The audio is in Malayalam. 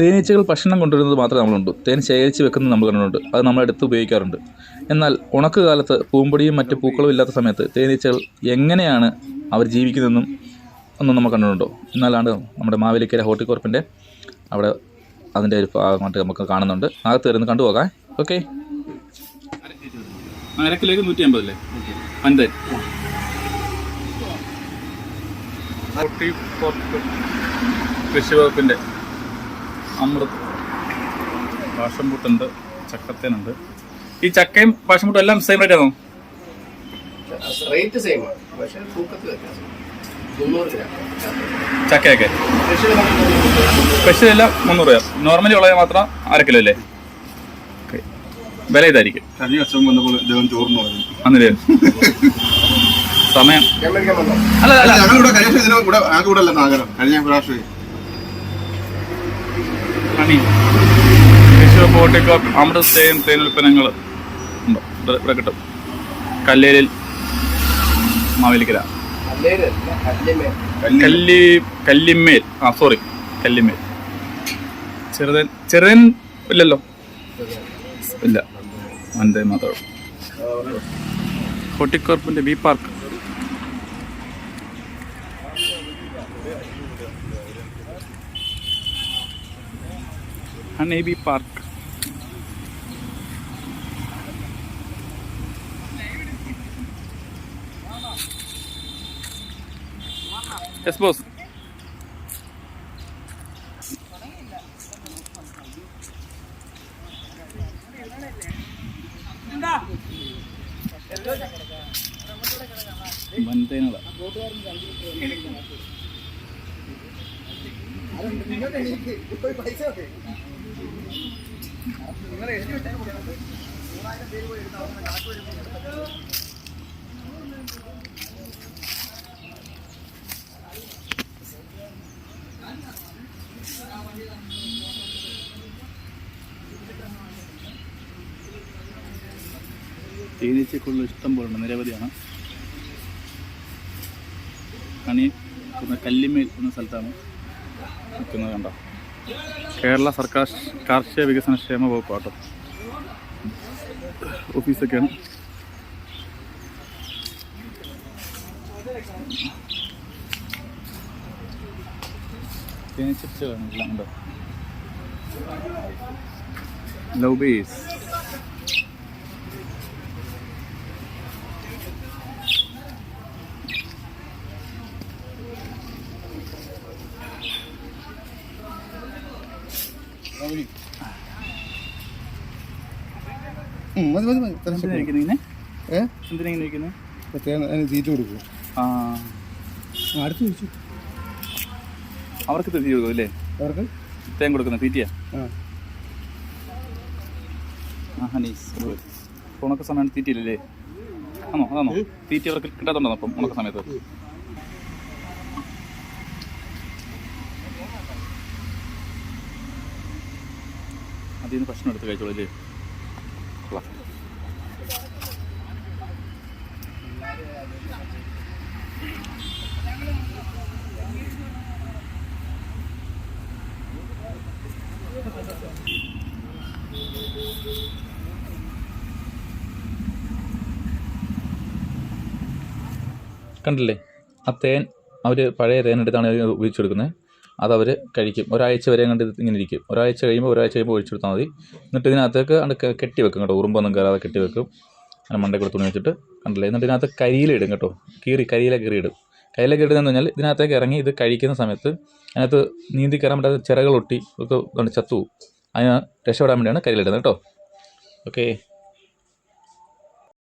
തേനീച്ചകൾ ഭക്ഷണം കൊണ്ടുവരുന്നത് മാത്രമേ നമ്മളുണ്ട്. തേൻ ശേഖരിച്ച് വെക്കുന്നത് നമ്മൾ കണ്ടിട്ടുണ്ട്. അത് നമ്മൾ എടുത്ത് ഉപയോഗിക്കാറുണ്ട്. എന്നാൽ ഉണക്ക് കാലത്ത് പൂമ്പൊടിയും മറ്റ് പൂക്കളും ഇല്ലാത്ത സമയത്ത് തേനീച്ചകൾ എങ്ങനെയാണ് അവർ ജീവിക്കുന്നതെന്നും ഒന്നും നമ്മൾ കണ്ടിട്ടുണ്ടോ? എന്നാലാണ് നമ്മുടെ മാവേലിക്കര ഹോർട്ടിക്കോർപ്പിന്റെ അവിടെ അതിന്റെ ഒരു ഭാഗമായിട്ട് നമുക്ക് കാണുന്നുണ്ട്. അകത്ത് വരുന്ന കണ്ടുപോകാം ഓക്കെ. കൃഷി വകുപ്പിന്റെ അമൃത് പാഷൻ പൂട്ടുണ്ട് ചക്കത്തേനുണ്ട്. ഈ ചക്കയും പാഷൻ പൂട്ടും എല്ലാം സെയിം റേറ്റ് ആണോ? റേറ്റ് സെയിം ആണ്. പക്ഷേ തൂക്കത്തിൽ വ്യത്യാസം. മുന്നൂറ് ചക്കയൊക്കെ. സ്പെഷ്യൽ എല്ലാം മുന്നൂറ് രൂപ നോർമലി ഉള്ളത് മാത്രം അര കിലോ അല്ലേ? വില ഇതായിരിക്കും കഴിഞ്ഞ വർഷം വന്നപ്പോൾ ഇദ്ദേഹം അന്നില്ലേ? സമയം. അല്ല അല്ല. ഞങ്ങളുടെ കഴിഞ്ഞ ഇതിന് ആ കൂടെ അല്ല നാഗരം. കഴിഞ്ഞ പ്രാവശ്യം ഹണി കൃഷി ബോട്ടിക്കോ അമൃത് തേൻ തേൻ ഉൽപ്പന്നങ്ങൾ ഉണ്ട്? ഇവിടെ കിട്ടും. കല്ലേലിൽ മാവേലിക്കര. കല്ലി കല്ലിമേൽ ആ സോറി കല്ലിമേൽ ചെറുതൻ ചെറുതൻ ഇല്ലല്ലോ? ഇല്ല. വന്ദേ മാതാവ്. ഹോർട്ടിക്കോർപ്പിന്റെ bee park. Honey bee park yes boss വൻതേനുകളാ തേനീച്ചക്കുള്ള ഇഷ്ടം പോലുണ്ട് നിരവധിയാണ്. കണി കല്ലിമേൽ എന്ന സ്ഥലത്താണ് നിൽക്കുന്നത് കണ്ടോ? കേരള സർക്കാർ കാർഷിക വികസന ക്ഷേമ വകുപ്പ് കേട്ടോ ഓഫീസൊക്കെയാണ് തേനീച്ചകളാണ് എല്ലാം ലവ് ബേസ് മതി മതി മതി. പ്രത്യേകം തീറ്റ കൊടുക്കും അടുത്ത് ചോദിച്ചു. അവർക്ക് തീറ്റ കൊടുക്കും അല്ലേ? അവർക്ക്? തേൻ കൊടുക്കുന്ന തീറ്റിയാ ഉണക്ക സമയം തീറ്റിയില്ലേ ആണോ അതാണോ തീറ്റി അവർക്ക് കിട്ടാത്തുണ്ടോ അപ്പം ഉണക്ക സമയത്ത്? അതിൽ നിന്ന് ഭക്ഷണം എടുത്ത് കഴിച്ചോളൂ അല്ലേ. കണ്ടില്ലേ? ആ തേൻ അവർ പഴയ തേൻ എടുത്താണ് ഉപയോഗിച്ചെടുക്കുന്നത് അതവർ കഴിക്കും. ഒരാഴ്ച വരെ കണ്ട് ഇങ്ങനെ ഇരിക്കും. ഒരാഴ്ച കഴിയുമ്പോൾ ഒരാഴ്ച കഴിയുമ്പോൾ ഒഴിച്ചെടുത്താൽ മതി. എന്നിട്ട് ഇതിനകത്തേക്ക് കണ്ട് കെട്ടി വെക്കും കേട്ടോ. ഉറുമ്പൊന്നും കയറാതെ കെട്ടി വെക്കും അങ്ങനെ മണ്ടയിൽ കൂടെ തുണി വെച്ചിട്ട് കണ്ടില്ലേ? എന്നിട്ട് ഇതിനകത്ത് കരിയിലിടും കേട്ടോ. കീറി കരിയില കീറിയിടും കരിയില കീറിയതെന്ന് പറഞ്ഞാൽ ഇതിനകത്തേക്ക് ഇറങ്ങി ഇത് കഴിക്കുന്ന സമയത്ത് അതിനകത്ത് നീന്തി കയറാൻ പറ്റാത്ത ചിറകളൊട്ടി ഒക്കെ ചത്തു അതിന് രക്ഷപ്പെടാൻ വേണ്ടിയാണ് കരിയിലിടുന്നത് കേട്ടോ. ഓക്കേ.